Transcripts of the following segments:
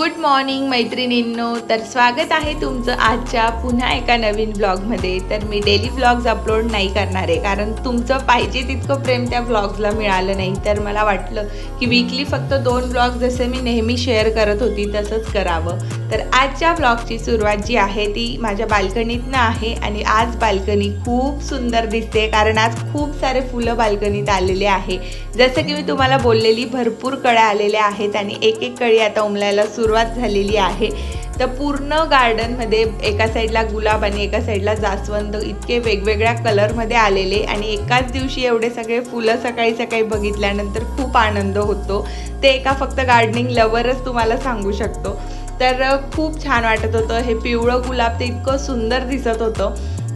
Good morning मैत्रिणींनो. तर स्वागत आहे तुमचं आजच्या पुन्हा एका नवीन ब्लॉगमध्ये. तर मी डेली ब्लॉग्स अपलोड नाही करणार आहे कारण तुमचं पाहिजे तितकं प्रेम त्या ब्लॉग्सला मिळालं नाही. तर मला वाटलं की वीकली फक्त दोन ब्लॉग जसे मी नेहमी शेअर करत होती तसंच करावं. तर आजच्या ब्लॉगची सुरुवात जी आहे ती माझ्या बाल्कनीतनं आहे आणि आज बाल्कनी खूप सुंदर दिसते कारण आज खूप सारे फुलं बाल्कनीत आलेले आहे. जसं की मी तुम्हाला बोललेली भरपूर कळ्या आलेल्या आहेत आणि एक एक कळी आता उमलायला सुरुवात झालेली आहे. तर पूर्ण गार्डनमध्ये एका साईडला गुलाब आणि एका साईडला जास्वंद इतके वेगवेगळ्या कलरमध्ये आलेले आणि एकाच दिवशी एवढे सगळे फुलं सकाळी सकाळी बघितल्यानंतर खूप आनंद होतो. ते एका फक्त गार्डनिंग लवरच तुम्हाला सांगू शकतो. तर खूप छान वाटत होतं. हे पिवळं गुलाब ते इतकं सुंदर दिसत होतं.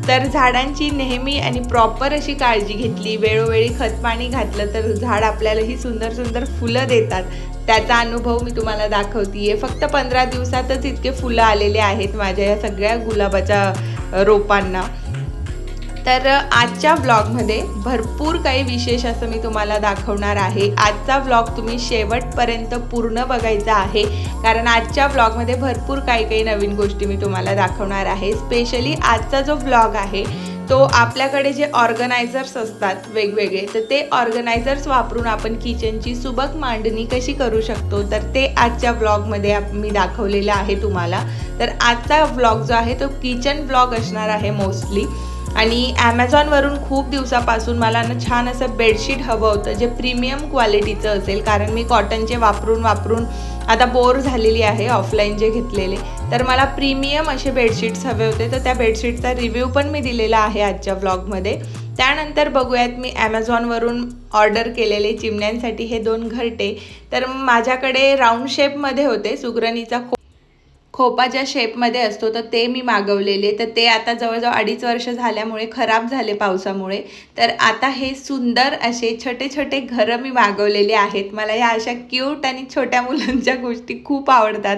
तर झाडांची नेहमी आणि प्रॉपर अशी काळजी घेतली. वेळोवेळी खतपाणी घातलं तर झाड आपल्याला ही सुंदर सुंदर फुलं देतात. त्याचा अनुभव मी तुम्हाला दाखवतीये. फक्त पंधरा दिवसातच इतके फुलं आलेले आहेत माझ्या या सगळ्या गुलाबाच्या रोपांना. तर आजच्या ब्लॉगमध्ये भरपूर काही विशेष असं मी तुम्हाला दाखवणार आहे. आजचा ब्लॉग तुम्ही शेवटपर्यंत पूर्ण बघायचा आहे. कारण आजच्या ब्लॉगमध्ये भरपूर काही काही नवीन गोष्टी मी तुम्हाला दाखवणार आहे. स्पेशली आजचा जो ब्लॉग आहे तो आपल्याकडे जे ऑर्गनायझर्स असतात वेगवेगळे तर ते ऑर्गनायझर्स वापरून आपण किचनची सुबक मांडणी कशी करू शकतो तर ते आजच्या ब्लॉगमध्ये मी दाखवलेलं आहे तुम्हाला. तर आजचा ब्लॉग जो आहे तो किचन ब्लॉग असणार आहे मोस्टली आणि ॲमेझॉनवरून खूप दिवसापासून मला ना छान असं बेडशीट हवं होतं जे प्रीमियम क्वालिटीचं असेल. कारण मी कॉटनचे वापरून वापरून आता बोर झालेली आहे ऑफलाईन जे घेतलेले. तर मला प्रीमियम असे बेडशीट्स हवे होते. तर त्या बेडशीटचा रिव्ह्यू पण मी दिलेला आहे आजच्या व्लॉगमध्ये त्यानंतर बघूयात मी ॲमेझॉनवरून ऑर्डर केलेले चिमण्यांसाठी हे दोन घरटे. तर माझ्याकडे राऊंड शेपमध्ये होते. सुगरणीचा खो खोपा ज्या शेपमध्ये असतो तर ते मी मागवलेले. तर ते आता जवळजवळ अडीच वर्ष झाल्यामुळे खराब झाले पावसामुळे. तर आता हे सुंदर असे छोटे छोटे घरं मी मागवलेले आहेत. मला या अशा क्यूट आणि छोट्या मुलांच्या गोष्टी खूप आवडतात.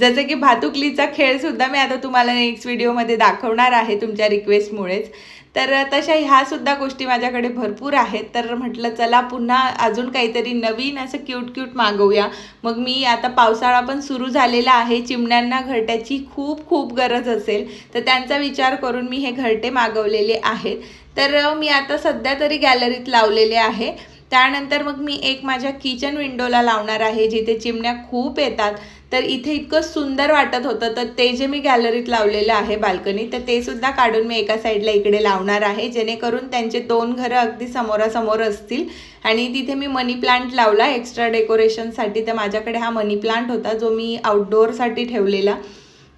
जसं की भातुकलीचा खेळसुद्धा मी आता तुम्हाला नेक्स्ट व्हिडिओमध्ये दाखवणार आहे तुमच्या रिक्वेस्टमुळेच तर तशा ह्या सुद्धा गोष्टी माझ्याकडे भरपूर आहेत. तर म्हटलं चला पुन्हा अजून काहीतरी नवीन असं क्यूट क्यूट मागवूया. मग मी आता पावसाळा पण सुरू झालेला आहे. चिमण्यांना घरट्याची खूप खूप गरज असेल. तर त्यांचा विचार करून मी हे घरटे मागवलेले आहेत. तर मी आता सध्या तरी गॅलरीत लावलेले आहे. त्यानंतर मग मी एक माझ्या किचन विंडोला लावणार आहे जिथे चिमण्या खूप येतात. तर इथे इतकं सुंदर वाटत होतं. तर ते जे मी गॅलरीत लावलेलं आहे बाल्कनी तर ते सुद्धा काढून मी एका साईडला इकडे लावणार आहे. जेणेकरून त्यांचे दोन घरं अगदी समोरासमोर असतील. आणि तिथे मी मनी प्लांट लावला एक्स्ट्रा डेकोरेशनसाठी तर माझ्याकडे हा मनी प्लांट होता जो मी आउटडोअरसाठी ठेवलेला.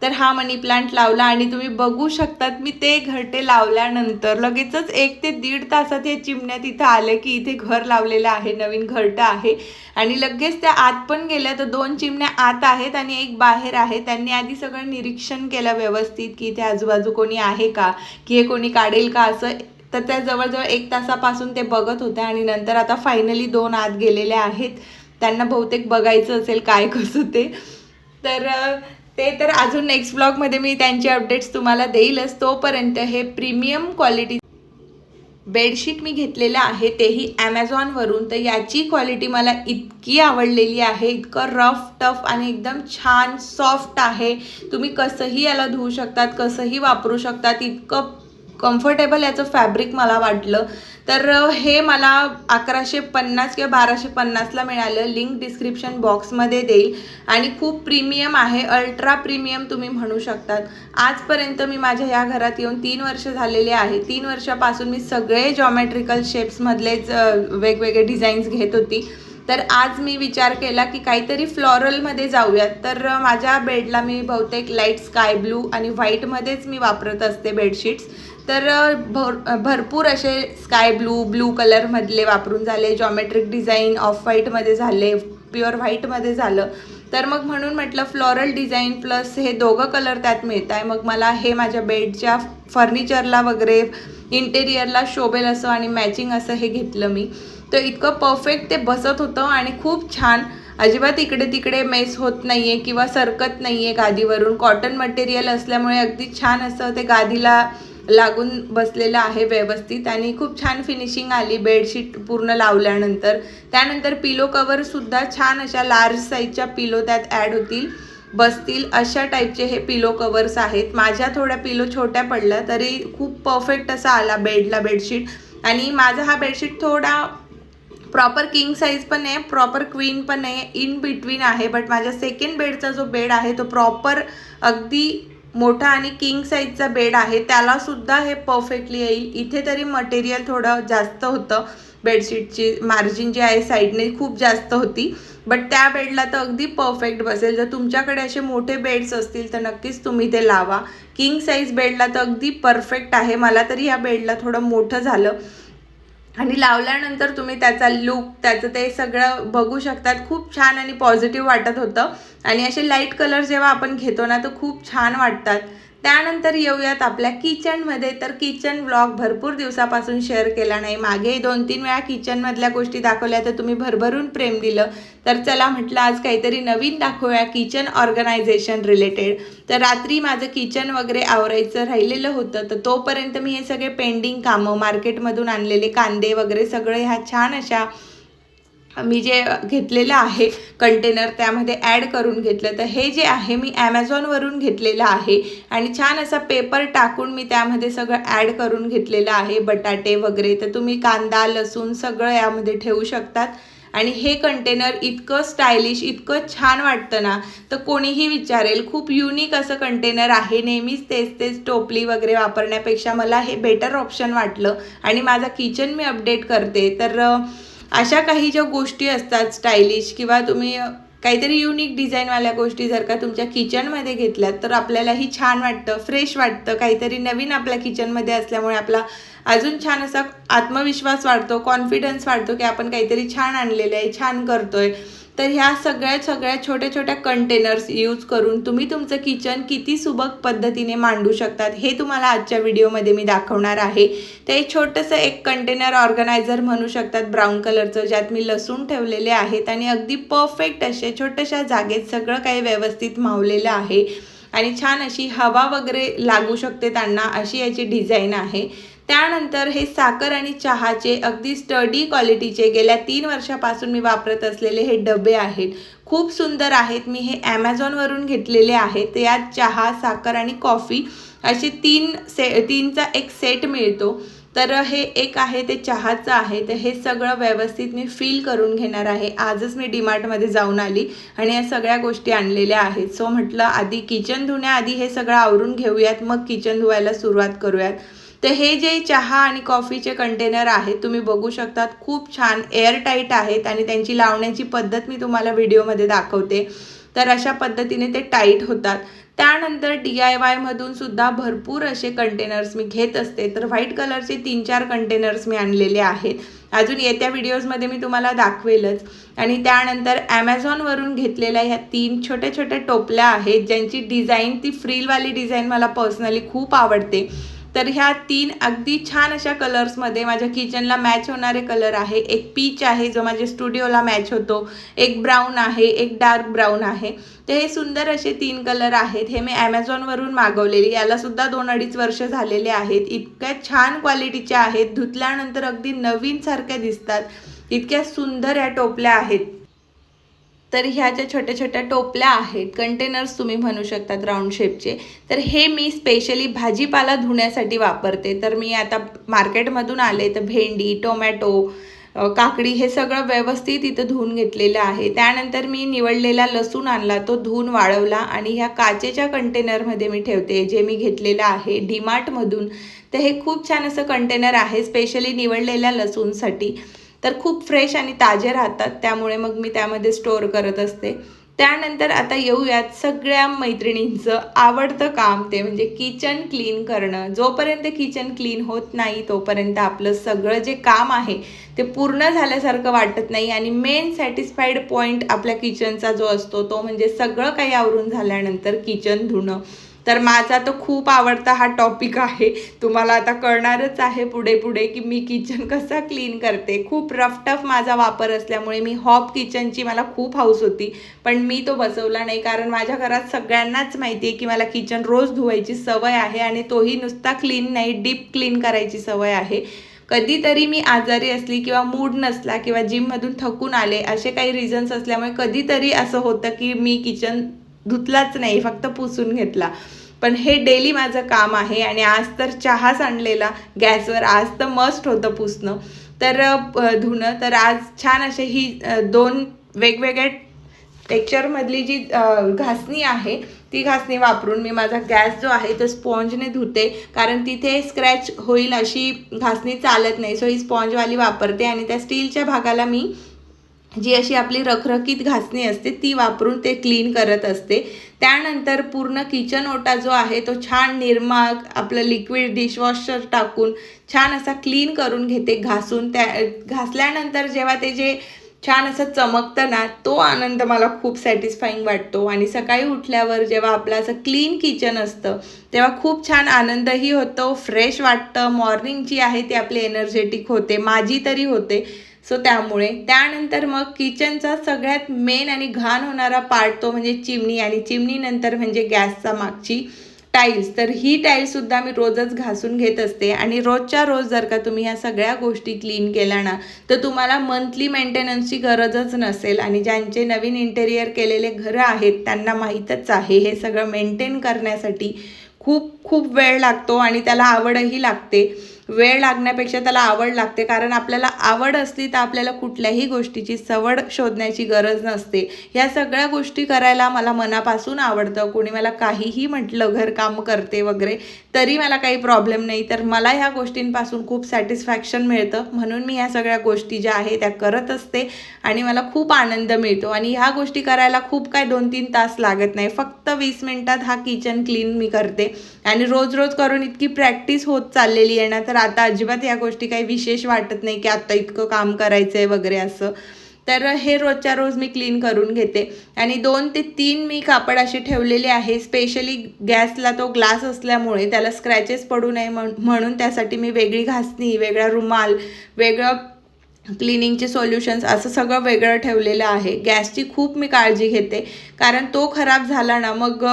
तर हा मनी प्लांट लावला आणि तुम्ही बघू शकतात मी ते घरटे लावल्यानंतर लगेचच एक ते दीड तासात हे चिमण्या तिथं आले की इथे घर लावलेलं आहे नवीन घरटं आहे. आणि लगेच त्या आत पण गेल्या तर दोन चिमण्या आत आहेत आणि एक बाहेर आहे. त्यांनी आधी सगळं निरीक्षण केलं व्यवस्थित की इथे आजूबाजू कोणी आहे का की हे कोणी काढेल का असं. तर त्या जवळजवळ एक तासापासून ते बघत होत्या आणि नंतर आता फायनली दोन आत गेलेले आहेत. त्यांना बहुतेक बघायचं असेल काय कसं ते. तर ते तर अजून नेक्स्ट ब्लॉगमध्ये मी त्यांचे अपडेट्स तुम्हाला देईलच. तोपर्यंत हे प्रीमियम क्वालिटी बेडशीट मी घेतलेलं आहे तेही ॲमेझॉनवरून तर याची क्वालिटी मला इतकी आवडलेली आहे इतकं रफ टफ आणि एकदम छान सॉफ्ट आहे. तुम्ही कसंही याला धुवू शकतात कसंही वापरू शकतात इतकं कम्फर्टेबल याचं फॅब्रिक मला वाटलं. तर हे मला अकराशे पन्नास किंवा बाराशे पन्नासला मिळालं. लिंक डिस्क्रिप्शन बॉक्समध्ये देईल. आणि खूप प्रीमियम आहे. अल्ट्रा प्रीमियम तुम्ही म्हणू शकतात. आजपर्यंत मी माझ्या या घरात येऊन तीन वर्ष झालेले आहे. तीन वर्षापासून मी सगळे जॉमेट्रिकल शेप्समधलेच वेगवेगळे डिझाईन्स घेत होती. तर आज मी विचार केला की काहीतरी फ्लॉरलमध्ये जाऊयात. तर माझ्या बेडला मी बहुतेक लाइट स्काय ब्लू आणि व्हाईटमध्येच मी वापरत असते बेडशीट्स तर भर भरपूर असे स्काय ब्लू ब्लू कलरमधले वापरून झाले जॉमेट्रिक डिझाईन ऑफ व्हाईटमध्ये झाले प्युअर व्हाईटमध्ये झालं. तर मग म्हणून म्हटलं फ्लॉरल डिझाईन प्लस हे दोघं कलर त्यात मिळत आहे मग मला हे माझ्या बेडच्या फर्निचरला वगैरे इंटेरियरला शोभेल असं आणि मॅचिंग असं हे घेतलं मी. तर इतकं परफेक्ट ते बसत होतं आणि खूप छान. अजिबात इकडे तिकडे मेस होत नाही आहे किंवा सरकत नाही आहे गादीवरून. कॉटन मटेरियल असल्यामुळे अगदी छान असं ते गादीला लागून बसलेलं आहे व्यवस्थित आणि खूप छान फिनिशिंग आली. बेडशीट पूर्ण लावल्यानंतर. त्यानंतर पिलो कवरसुद्धा छान अशा लार्ज साईजच्या पिलो त्यात ॲड होतील. बसतील. अशा टाईपचे हे पिलो कवर्स आहेत. माझ्या थोड्या पिलो छोट्या पडल्या तरी खूप परफेक्ट असा आला बेडला बेडशीट आणि माझा हा बेडशीट थोडा प्रॉपर किंग साईज पण आहे प्रॉपर क्वीन पण आहे इन बिटवीन आहे. बट माझ्या सेकंड बेडचा जो बेड आहे तो प्रॉपर अगदी मोठा आणि किंग साईजचा बेड आहे. त्याला सुद्धा हे परफेक्टली येईल. इथे तरी मटेरियल थोडं जास्त होतं. बेडशीटची मार्जिन जी आहे साईडने खूप जास्त होती. बट त्या बेडला तर अगदी परफेक्ट बसेल. जर तुमच्याकडे असे मोठे बेड्स असतील तर नक्कीच तुम्ही ते लावा. किंग साईज बेडला तर अगदी परफेक्ट आहे. मला तरी ह्या बेडला थोडं मोठं झालं. आणि लावल्यानंतर तुम्ही त्याचा लुक त्याचं ते सगळं बघू शकतात. खूप छान आणि पॉझिटिव्ह वाटत होतं. आणि असे लाइट कलर जेव्हा आपण घेतो ना तर खूप छान वाटतात. त्यानंतर येऊयात आपल्या किचनमध्ये तर किचन ब्लॉग भरपूर दिवसापासून शेअर केला नाही. मागे दोन तीन वेळा किचनमधल्या गोष्टी दाखवल्या तर तुम्ही भरभरून प्रेम दिलं. तर चला म्हटलं आज काहीतरी नवीन दाखवूया किचन ऑर्गनायझेशन रिलेटेड तर रात्री माझं किचन वगैरे आवरायचं राहिलेलं होतं. तर तोपर्यंत मी हे सगळे पेंडिंग कामं मार्केटमधून आणलेले कांदे वगैरे सगळे ह्या छान अशा मी जे घेतलेलं आहे कंटेनर त्यामध्ये ॲड करून घेतलं. तर हे जे आहे मी ॲमेझॉनवरून घेतलेलं आहे. आणि छान असा पेपर टाकून मी त्यामध्ये सगळं ॲड करून घेतलेलं आहे. बटाटे वगैरे तर तुम्ही कांदा लसूण सगळं यामध्ये ठेवू शकतात. आणि हे कंटेनर इतकं स्टायलिश इतकं छान वाटतं ना तर कोणीही विचारेल खूप युनिक असं कंटेनर आहे. नेहमीच तेच तेच टोपली वगैरे वापरण्यापेक्षा मला हे बेटर ऑप्शन वाटलं. आणि माझा किचन मी अपडेट करते. तर अशा काही ज्या गोष्टी असतात स्टायलिश किंवा तुम्ही काहीतरी युनिक डिझाईनवाल्या गोष्टी जर का तुमच्या किचनमध्ये घेतल्यात तर आपल्यालाही छान वाटतं फ्रेश वाटतं. काहीतरी नवीन आपल्या किचनमध्ये असल्यामुळे आपला अजून छान असा आत्मविश्वास वाढतो कॉन्फिडन्स वाढतो की आपण काहीतरी छान आणलेलं आहे छान करतोय. तर ह्या सगळ्या सगळ्या छोट्या छोट्या कंटेनर्स यूज करून तुम्ही तुमचं किचन किती सुबक पद्धतीने मांडू शकतात हे तुम्हाला आजच्या व्हिडिओमध्ये मी दाखवणार आहे. ते छोटंसं एक कंटेनर ऑर्गनायझर म्हणू शकतात ब्राऊन कलरचं ज्यात मी लसूण ठेवलेले आहेत आणि अगदी परफेक्ट असे छोट्याशा जागेत सगळं काही व्यवस्थित मावलेलं आहे. आणि छान अशी हवा वगैरे लागू शकते त्यांना अशी याची डिझाईन आहे. त्यानंतर हे साखर आणि चहाचे अगदी स्टडी क्वालिटीचे गेल्या तीन वर्षापासून मी वापरत असलेले हे डबे आहेत. खूप सुंदर आहेत. मी हे ॲमेझॉनवरून घेतलेले आहेत यात चहा साखर आणि कॉफी असे तीन से तीनचा एक सेट मिळतो. तर हे एक आहे ते चहाचं आहे. तर हे सगळं व्यवस्थित मी फील करून घेणार आहे. आजच मी डीमार्टमध्ये जाऊन आली आणि या सगळ्या गोष्टी आणलेल्या आहेत. सो म्हटलं आधी किचन धुण्याआधी हे सगळं आवरून घेऊयात. मग किचन धुवायला सुरुवात करूयात. तर हे जे चहा आणि कॉफीचे कंटेनर आहेत तुम्ही बघू शकतात खूप छान एअरटाईट आहेत आणि त्यांची लावण्याची पद्धत मी तुम्हाला व्हिडिओमध्ये दाखवते. तर अशा पद्धतीने ते टाईट होतात. त्यानंतर डी आय वायमधून सुद्धा भरपूर असे कंटेनर्स मी घेत असते. तर व्हाईट कलरचे तीन चार कंटेनर्स मी आणलेले आहेत. अजून येत्या व्हिडिओजमध्ये मी तुम्हाला दाखवेलच. आणि त्यानंतर ॲमेझॉनवरून घेतलेल्या ह्या तीन छोट्या छोट्या टोपल्या आहेत ज्यांची डिझाईन ती फ्रीलवाली डिझाईन मला पर्सनली खूप आवडते. तर ह्या तीन अगदी छान अशा कलर्समध्ये माझ्या किचनला मॅच होणारे कलर आहे. एक पीच आहे जो माझ्या स्टुडिओला मॅच होतो. एक ब्राऊन आहे एक डार्क ब्राऊन आहे. तर हे सुंदर असे तीन कलर आहेत. हे मी ॲमेझॉनवरून मागवलेले. यालासुद्धा दोन अडीच वर्ष झालेले आहेत. इतक्या छान क्वालिटीच्या आहेत. धुतल्यानंतर अगदी नवीनसारख्या दिसतात. इतक्या सुंदर या टोपल्या आहेत. तर ह्या ज्या छोट्या छोट्या टोपल्या आहेत कंटेनर्स तुम्ही म्हणू शकतात राऊंड शेपचे तर हे मी स्पेशली भाजीपाला धुण्यासाठी वापरते. तर मी आता मार्केटमधून आले तर भेंडी टोमॅटो काकडी हे सगळं व्यवस्थित इथं धुवून घेतलेलं आहे. त्यानंतर मी निवडलेला लसूण आणला तो धुवून वाळवला आणि ह्या काचेच्या कंटेनरमध्ये मी ठेवते जे मी घेतलेलं आहे डीमार्टमधून तर हे खूप छान असं कंटेनर आहे स्पेशली निवडलेल्या लसूणसाठी. तर खूप फ्रेश आणि ताजे राहतात. त्यामुळे मग मी त्यामध्ये स्टोअर करत असते. त्यानंतर आता येऊयात सगळ्या मैत्रिणींचं आवडतं काम ते म्हणजे किचन क्लीन करणं. जोपर्यंत किचन क्लीन होत नाही तोपर्यंत आपलं सगळं जे काम आहे ते पूर्ण झाल्यासारखं वाटत नाही. आणि मेन सॅटिस्फाईड पॉईंट आपल्या किचनचा जो असतो तो म्हणजे सगळं काही आवरून झाल्यानंतर किचन धुणं. तर माझा तो खूप आवडता हा टॉपिक आहे. तुम्हाला आता कळणारच आहे पुढे पुढे की मी किचन कसा क्लीन करते. खूप रफटफ माझा वापर असल्यामुळे मी हॉप किचनची मला खूप हाऊस होती. पण मी तो बसवला नाही. कारण माझ्या घरात सगळ्यांनाच माहिती आहे की मला किचन रोज धुवायची सवय आहे आणि तोही नुसता क्लीन नाही डीप क्लीन करायची सवय आहे. कधीतरी मी आजारी असली किंवा मूड नसला किंवा जिममधून थकून आले असे काही रिझन्स असल्यामुळे कधीतरी असं होतं की मी किचन धुतलाच नाही फक्त पुसून घेतला. पण हे डेली माझं काम आहे आणि आज तर चहाच आणलेला गॅसवर. आज तर मस्ट होतं पुसणं. तर धुणं. तर आज छान असे ही दोन वेगवेगळ्या टेक्चरमधली जी घासणी आहे ती घासणी वापरून मी माझा गॅस जो आहे तो स्पॉन्जने धुते. कारण तिथे स्क्रॅच होईल अशी घासणी चालत नाही. सो ही स्पॉन्जवाली वापरते आणि त्या स्टीलच्या भागाला मी जी अशी आपली रखरखीत घासणी असते ती वापरून ते क्लीन करत असते. त्यानंतर पूर्ण किचन ओटा जो आहे तो छान निरमा आपलं लिक्विड डिशवॉशर टाकून छान असा क्लीन करून घेते घासून. त्या घासल्यानंतर जेव्हा ते जे छान असं चमकतं ना तो आनंद मला खूप सॅटिस्फाईंग वाटतो. आणि सकाळी उठल्यावर जेव्हा आपलं असं क्लीन किचन असतं तेव्हा खूप छान आनंदही होतो फ्रेश वाटतं. मॉर्निंग जी आहे ती आपली एनर्जेटिक होते. माझी तरी होते. सो त्यामुळे त्यानंतर मग किचनचा सगळ्यात मेन आणि घाण होणारा पार्ट तो म्हणजे चिमणी आणि चिमणीनंतर म्हणजे गॅसचा मागची टाईल्स तर ही टाईल्ससुद्धा मी रोजच घासून घेत असते आणि रोजच्या रोज जर का तुम्ही ह्या सगळ्या गोष्टी क्लीन केल्या ना तर तुम्हाला मंथली मेंटेनन्सची गरजच नसेल आणि ज्यांचे नवीन इंटेरियर केलेले घरं आहेत त्यांना माहीतच आहे. हे सगळं मेंटेन करण्यासाठी खूप खूप वेळ लागतो आणि त्याला आवडही लागते. वेळ लागण्यापेक्षा त्याला आवड लागते. कारण आपल्याला आवड असली तर आपल्याला कुठल्याही गोष्टीची सवड शोधण्याची गरज नसते. ह्या सगळ्या गोष्टी करायला मला मनापासून आवडतं. कोणी मला काहीही म्हटलं घरकाम करते वगैरे तरी मला काही प्रॉब्लेम नाही. तर मला ह्या गोष्टींपासून खूप सॅटिस्फॅक्शन मिळतं. म्हणून मी ह्या सगळ्या गोष्टी ज्या आहे त्या करत असते आणि मला खूप आनंद मिळतो. आणि ह्या गोष्टी करायला खूप काय दोन तीन तास लागत नाही. फक्त वीस मिनटात हा किचन क्लीन मी करते. आणि आणि रोज रोज करून इतकी प्रॅक्टिस होत चाललेली आहे ना तर आता अजिबात या गोष्टी काही विशेष वाटत नाही की आत्ता इतकं काम करायचं आहे वगैरे असं. तर हे रोजच्या रोज मी क्लीन करून घेते. आणि दोन ते तीन मी कापड असे ठेवलेले आहे स्पेशली गॅसला तो ग्लास असल्यामुळे त्याला स्क्रॅचेस पडू नये म्हणून त्यासाठी मी वेगळी घासणी वेगळा रुमाल वेगळं क्लिनिंगचे सोल्युशन्स असं सगळं वेगळं ठेवलेलं आहे. गॅसची खूप मी काळजी घेते. कारण तो खराब झाला ना मग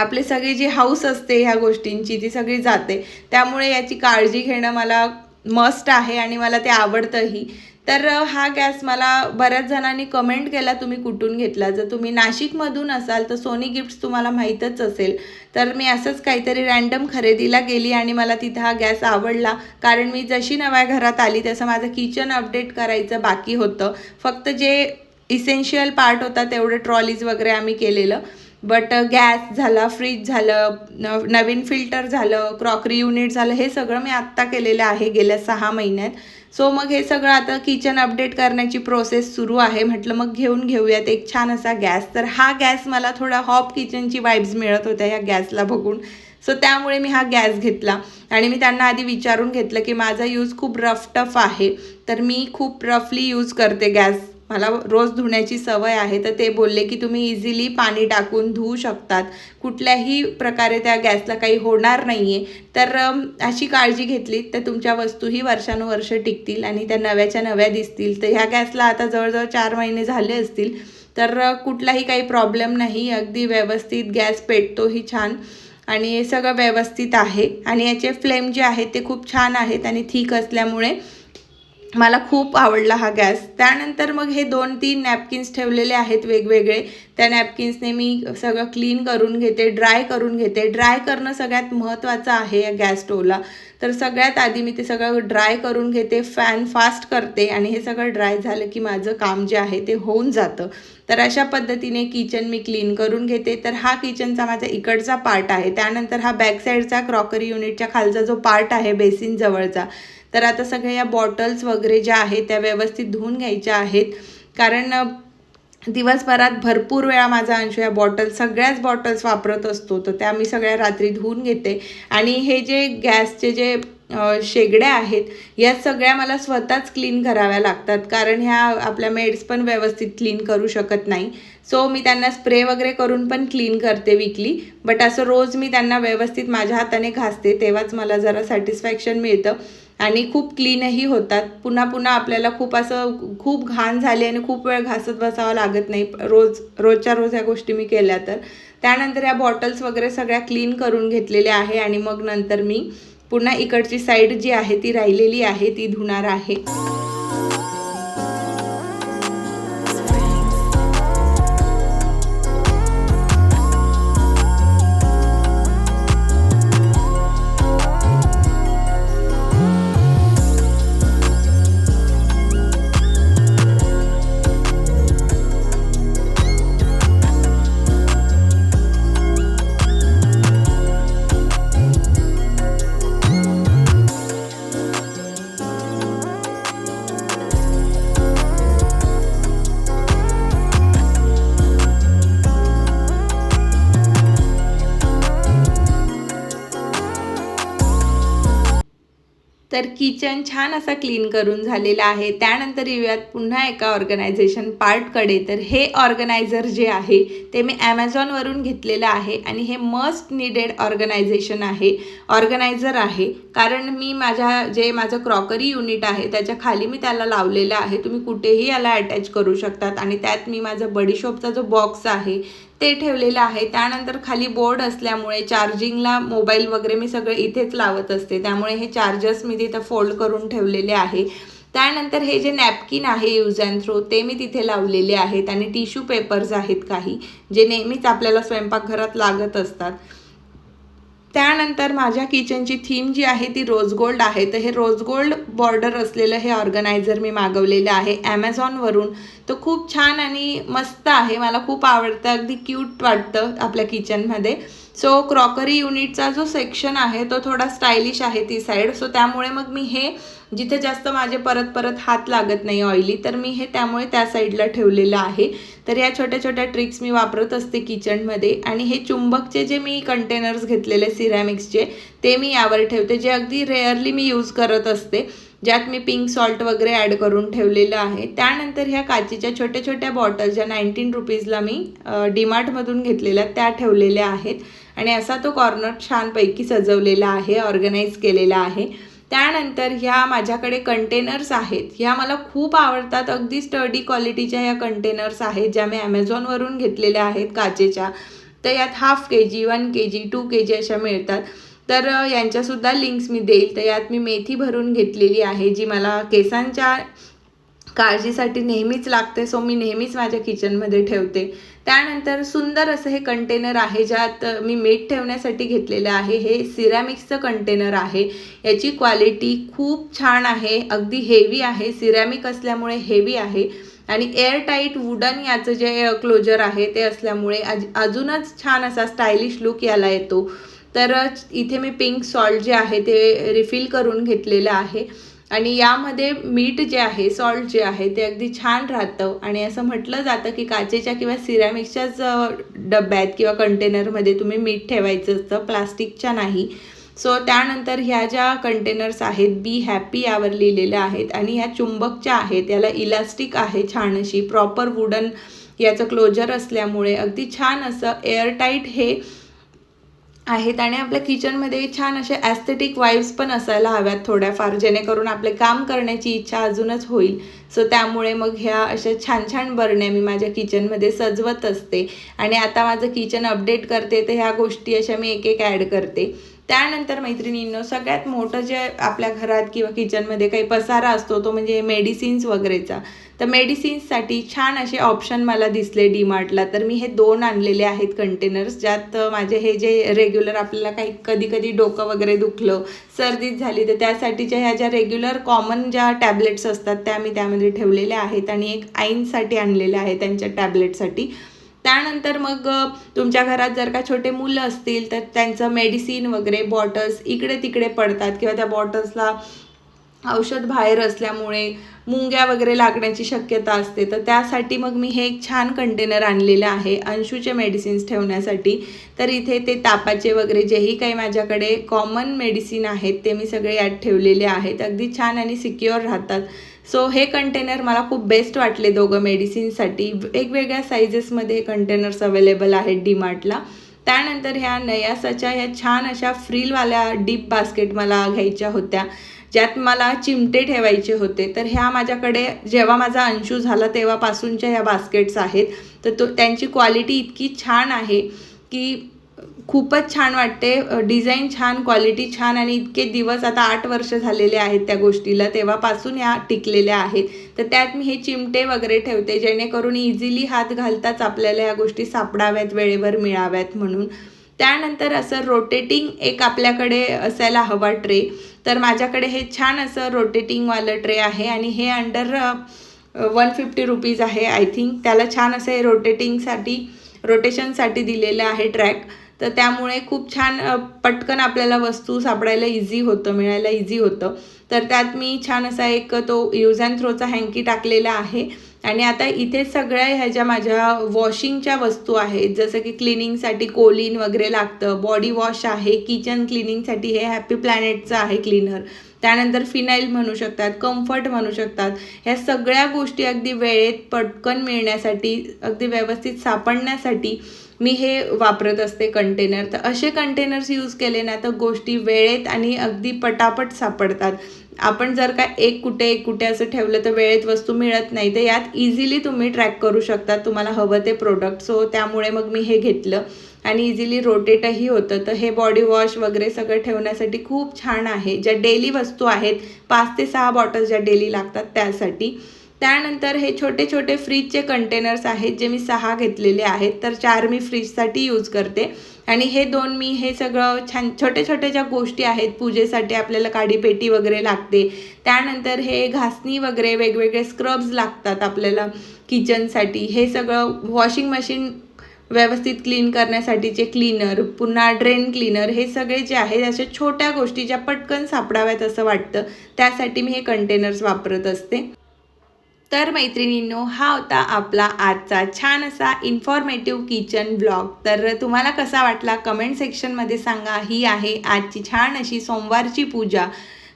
आपली सगळी जी हाऊस असते ह्या गोष्टींची ती सगळी जाते. त्यामुळे याची काळजी घेणं मला मस्ट आहे आणि मला ते आवडतंही. तर हा गॅस मला बऱ्याच जणांनी कमेंट केला तुम्ही कुठून घेतला? जर तुम्ही नाशिकमधून असाल तर सोनी गिफ्ट्स तुम्हाला माहीतच असेल. तर मी असंच काहीतरी रॅन्डम खरेदीला गेली आणि मला तिथं हा गॅस आवडला. कारण मी जशी नव्या घरात आली तसं माझं किचन अपडेट करायचं बाकी होतं. फक्त जे इसेन्शियल पार्ट होता तेवढं ट्रॉलीज वगैरे आम्ही केलेलं. बट गॅस uh, झाला फ्रीज झालं नवीन फिल्टर झालं क्रॉकरी युनिट झालं हे सगळं मी आत्ता केलेलं आहे गेल्या सहा महिन्यात. सो मग हे सगळं आता किचन अपडेट करण्याची प्रोसेस सुरू आहे. म्हटलं मग घेऊन घेऊयात. एक छान असा गॅस तर हा गॅस मला थोडा हॉप किचनची वाईब्स मिळत होत्या ह्या गॅसला बघून. सो त्यामुळे मी हा गॅस घेतला. आणि मी त्यांना आधी विचारून घेतलं की माझा यूज खूप रफ टफ आहे. तर मी खूप रफली यूज करते गॅस मला रोज धुण्याची सवय आहे तर ते बोलले की तुम्ही इझिली पाणी टाकून धुवू शकतात. कुठल्याही प्रकारे त्या गॅसला काही होणार नाही आहे तर अशी काळजी घेतली तर तुमच्या वस्तूही वर्षानुवर्ष टिकतील आणि त्या नव्याच्या नव्या दिसतील. तर ह्या गॅसला आता जवळजवळ चार महिने झाले असतील तर कुठलाही काही प्रॉब्लेम नाही. अगदी व्यवस्थित गॅस पेटतोही छान आणि हे सगळं व्यवस्थित आहे. आणि याचे फ्लेम जे आहेत ते खूप छान आहेत आणि थिक असल्यामुळे मला खूप आवडला हा गॅस. त्यानंतर मग हे दोन तीन नॅपकिन्स ठेवलेले आहेत वेगवेगळे. त्या नॅपकिन्सने मी सगळं क्लीन करून घेते ड्राय करून घेते. ड्राय करणं सगळ्यात महत्त्वाचं आहे या गॅस स्टोवला तर सगळ्यात आधी मी ते सगळं ड्राय करून घेते फॅन फास्ट करते आणि हे सगळं ड्राय झालं की माझं काम जे आहे ते होऊन जातं. तर अशा पद्धतीने किचन मी क्लीन करून घेते. तर हा किचनचा माझा इकडचा पार्ट आहे. त्यानंतर हा बॅक साईडचा क्रॉकरी युनिटच्या खालचा जो पार्ट आहे बेसिन जवळचा तर आता सगळ्या या बॉटल्स वगैरे ज्या आहेत त्या व्यवस्थित धुवून घ्यायच्या आहेत. कारण दिवसभरात भरपूर वेळा माझा अंशू या बॉटल सगळ्याच बॉटल्स वापरत असतो. तर त्या मी सगळ्या रात्री धुवून घेते. आणि हे जे गॅसचे जे शेगड्या आहेत या सगळ्या मला स्वतःच क्लीन कराव्या लागतात. कारण ह्या आपल्या मेड्स पण व्यवस्थित क्लीन करू शकत नाही. सो मी त्यांना स्प्रे वगैरे करून पण क्लीन करते विकली बट असं रोज मी त्यांना व्यवस्थित माझ्या हाताने घासते तेव्हाच मला जरा सॅटिस्फॅक्शन मिळतं. आणि खूप क्लीनही होतात. पुन्हा पुन्हा आपल्याला खूप असं खूप घाण झाली आणि खूप वेळ घासत बसावं लागत नाही. रोज रोजच्या रोज ह्या गोष्टी मी केल्या तर. त्यानंतर या बॉटल्स वगैरे सगळ्या क्लीन करून घेतलेल्या आहे आणि मग नंतर मी पुन्हा इकडची साईड जी आहे ती राहिलेली आहे ती धुणार आहे. किचन छान असा क्लीन करून झालेला आहे. त्यानंतर येऊयात पुन्हा एका ऑर्गनायझेशन पार्टकडे तर हे ऑर्गनायझर जे आहे ते मी ॲमेझॉनवरून घेतलेलं आहे आणि हे मस्ट निडेड ऑर्गनायझेशन आहे. ऑर्गनायझर आहे. कारण मी माझ्या जे माझं क्रॉकरी युनिट आहे त्याच्याखाली मी त्याला लावलेलं आहे. तुम्ही कुठेही याला अटॅच करू शकतात. आणि त्यात मी माझं बडीशॉपचा जो बॉक्स आहे ते ठेवलेलं आहे. त्यानंतर खाली बोर्ड असल्यामुळे चार्जिंगला मोबाईल वगैरे मी सगळं इथेच लावत असते. त्यामुळे हे चार्जर्स मी तिथं फोल्ड करून ठेवलेले आहे. त्यानंतर हे जे नॅपकिन आहे यूज अँड थ्रो ते मी तिथे लावलेले आहेत. आणि टिश्यू पेपर्स आहेत काही जे नेहमीच आपल्याला स्वयंपाकघरात लागत असतात. त्यानंतर माझ्या किचनची थीम जी आहे ती रोज गोल्ड आहे. तर हे रोज गोल्ड बॉर्डर असलेलं हे ऑर्गनायझर मी मागवलेलं आहे ॲमेझॉनवरून तर खूप छान आणि मस्त आहे. मला खूप आवडतं. अगदी क्यूट वाटतं आपल्या किचनमध्ये. सो क्रॉकरी युनिटचा जो सेक्शन आहे तो थोडा स्टायलिश आहे ती साईड सो त्यामुळे मग मी हे जिथे जास्त माझे परत परत हात लागत नाही ऑइली तर मी हे त्यामुळे त्या साईडला ठेवलेलं आहे. तर या छोट्या छोट्या ट्रिक्स मी वापरत असते किचनमध्ये आणि हे चुंबकचे जे मी कंटेनर्स घेतलेले सिरॅमिक्सचे ते मी यावर ठेवते. जे अगदी रेअरली मी यूज करत असते ज्यात मी पिंक सॉल्ट वगैरे ॲड करून ठेवलेलं आहे. त्यानंतर ह्या काचेच्या छोट्या छोट्या बॉटल ज्या नाईन्टीन रुपीजला मी डीमार्टमधून घेतलेल्या त्या ठेवलेल्या आहेत. आणि असा तो कॉर्नर छानपैकी सजवलेला आहे ऑर्गनाईज केलेला आहे. त्यानंतर ह्या माझ्याकडे कंटेनर्स आहेत. ह्या मला खूप आवडतात. अगदी स्टडी क्वालिटीच्या ह्या कंटेनर्स आहेत ज्या मी ॲमेझॉनवरून घेतलेल्या आहेत काचेच्या. तर यात half K G one K G two K G अशा मिळतात. तर यांच्यासुद्धा लिंक्स मी देईल. तर यात मी मेथी भरून घेतलेली आहे जी मला केसांच्या काळजीसाठी नेहमीच लागते सो मी नेहमीच माझ्या किचनमध्ये ठेवते. त्यानंतर सुंदर असं हे कंटेनर आहे ज्यात मी मीठ ठेवण्यासाठी घेतलेलं आहे. हे सिरॅमिक्सचं कंटेनर आहे. याची क्वालिटी खूप छान आहे. अगदी हेवी आहे. सिरॅमिक असल्यामुळे हेवी आहे. आणि एअर टाईट वुडन याचं जे क्लोजर आहे ते असल्यामुळे अजूनच छान असा स्टायलिश लुक याला येतो. तर इथे मी पिंक सॉल्ट जे आहे ते रिफिल करून घेतलेलं आहे. आणि यामध्ये मीठ जे आहे सॉल्ट जे आहे ते अगदी छान राहतं. आणि असं म्हटलं जातं की काचेच्या किंवा सिरॅमिक्सच्याच डब्यात किंवा कंटेनरमध्ये तुम्ही मीठ ठेवायचं असतं प्लास्टिकच्या नाही. सो त्यानंतर ह्या ज्या कंटेनर्स आहेत बी हॅपी यावर लिहिलेल्या आहेत आणि ह्या चुंबकच्या आहेत याला इलास्टिक आहे छान अशी प्रॉपर वुडन याचं क्लोजर असल्यामुळे अगदी छान असं एअरटाईट हे आहेत आणि आपल्या किचनमध्ये छान असे ॲस्थेटिक वाईब्स पण असायला हव्यात थोड्याफार जेणेकरून आपले काम करण्याची इच्छा अजूनच होईल. सो त्यामुळे मग ह्या अशा छान छान बरण्या मी माझ्या किचनमध्ये सजवत असते. आणि आता माझं किचन अपडेट करते तर ह्या गोष्टी अशा मी एक एक ॲड करते. त्यानंतर मैत्रिणींनो सगळ्यात मोठं जे आपल्या घरात किंवा किचनमध्ये काही पसारा असतो तो म्हणजे मेडिसिन्स वगैरेचा. तर मेडिसिन्ससाठी छान असे ऑप्शन मला दिसले डीमार्टला. तर मी हे दोन आणलेले आहेत कंटेनर्स ज्यात माझे हे जे रेग्युलर आपल्याला काही कधी कधी डोकं वगैरे दुखलं सर्दीच झाली तर त्यासाठीच्या ह्या ज्या रेग्युलर कॉमन ज्या टॅबलेट्स असतात त्या मी त्यामध्ये ठेवलेल्या आहेत. आणि एक आईनसाठी आणलेल्या आहे त्यांच्या टॅबलेटसाठी त्यानंतर मग तुमच्या घरात जर का छोटे मुलं असतील तर त्यांचं मेडिसिन वगैरे बॉटल्स इकडे तिकडे पडतात किंवा त्या बॉटल्सला औषध बाहेर असल्यामुळे मुंग्या वगैरे लागण्याची शक्यता असते. तर त्यासाठी मग मी हे एक छान कंटेनर आणलेलं आहे अंशूचे मेडिसिन्स ठेवण्यासाठी. तर इथे ते तापाचे वगैरे जेही काही माझ्याकडे कॉमन मेडिसिन आहेत ते मी सगळे यात ठेवलेले आहेत. अगदी छान आणि सिक्युअर राहतात. सो हे कंटेनर मला खूप बेस्ट वाटले दोघं मेडिसिनसाठी वेगवेगळ्या साईजेसमध्ये कंटेनर्स अवेलेबल आहेत डीमार्टला त्यानंतर ह्या नयासाच्या ह्या छान अशा फ्रीलवाल्या डीप बास्केट मला घ्यायच्या होत्या ज्यात मला चिमटे ठेवायचे होते. तर ह्या माझ्याकडे जेव्हा माझा अंशू झाला तेव्हापासूनच्या ह्या बास्केट्स आहेत. तर तो त्यांची क्वालिटी इतकी छान आहे की खूपच छान वाटते. डिझाईन छान क्वालिटी छान आणि इतके दिवस आता आठ वर्ष झालेले आहेत त्या गोष्टीला. तेव्हापासून ह्या टिकलेल्या आहेत. तर त्यात मी हे चिमटे वगैरे ठेवते जेणेकरून इझिली हात घालताच आपल्याला या गोष्टी सापडाव्यात वेळेवर मिळाव्यात म्हणून. त्यानंतर असं रोटेटिंग एक आपल्याकडे असायला हवा ट्रे तर माझ्याकडे हे छान असं रोटेटिंगवालं ट्रे आहे आणि हे अंडर वन फिफ्टी रुपीज आहे आय थिंक त्याला छान असं हे रोटेटिंगसाठी रोटेशनसाठी दिलेलं आहे ट्रॅक तर त्यामुळे खूप छान पटकन आपल्याला वस्तू सापडायला इझी होतं मिळायला इझी होतं. तर त्यात मी छान असा एक तो यूज अँड थ्रोचा हँकी टाकलेला आहे. आणि आता इथे सगळ्या ह्याच्या माझ्या वॉशिंगच्या वस्तू आहेत. जसं की क्लिनिंगसाठी कोलिन वगैरे लागतं. बॉडी वॉश आहे. किचन क्लिनिंगसाठी हे हॅपी प्लॅनेटचं आहे क्लीनर त्यानंतर फिनाईल म्हणू शकतात कम्फर्ट म्हणू शकतात. ह्या सगळ्या गोष्टी अगदी वेळेत पटकन मिळण्यासाठी अगदी व्यवस्थित सापडण्यासाठी मी हे वापरत असते कंटेनर तर असे कंटेनर्स यूज केले ना तर गोष्टी वेळेत आणि अगदी पटापट सापडतात. आपण जर का एक कुठे एक कुठे असं ठेवलं तर वेळेत वस्तू मिळत नाही तर यात इझिली तुम्ही ट्रॅक करू शकता तुम्हाला हवं ते प्रोडक्ट सो त्यामुळे मग मी हे घेतलं. आणि इझिली रोटेटही होतं. तर हे बॉडी वॉश वगैरे सगळं ठेवण्यासाठी खूप छान आहे. ज्या डेली वस्तू आहेत पाच ते सहा बॉटल्स ज्या डेली लागतात त्यासाठी. त्यानंतर हे छोटे छोटे फ्रीजचे कंटेनर्स आहेत जे मी सहा घेतलेले आहेत. तर चार मी फ्रीजसाठी यूज करते. आणि हे दोन मी हे सगळं छान छोट्या छोट्या ज्या गोष्टी आहेत पूजेसाठी आपल्याला काडीपेटी वगैरे लागते त्यानंतर हे घासणी वगैरे वेगवेगळे स्क्रब्स लागतात आपल्याला किचनसाठी हे सगळं वॉशिंग मशीन व्यवस्थित क्लीन करण्यासाठीचे क्लीनर पुन्हा ड्रेन क्लीनर हे सगळे जे आहेत अशा छोट्या गोष्टी ज्या पटकन सापडाव्यात असं वाटतं त्यासाठी मी हे कंटेनर्स वापरत असते. तर मैत्रिणींनो हा होता आपला आजचा छान असा इन्फॉर्मेटिव्ह किचन ब्लॉग तर तुम्हाला कसा वाटला कमेंट सेक्शनमध्ये सांगा. ही आहे आजची छान अशी सोमवारची पूजा.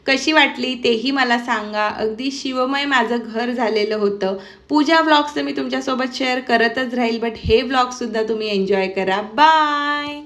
कशी वाटली तेही मला सांगा. अगदी शिवमय माझं घर झालेलं होतं. पूजा ब्लॉग्स तर मी तुमच्यासोबत शेअर करतच राहील बट हे ब्लॉगसुद्धा तुम्ही एन्जॉय करा. बाय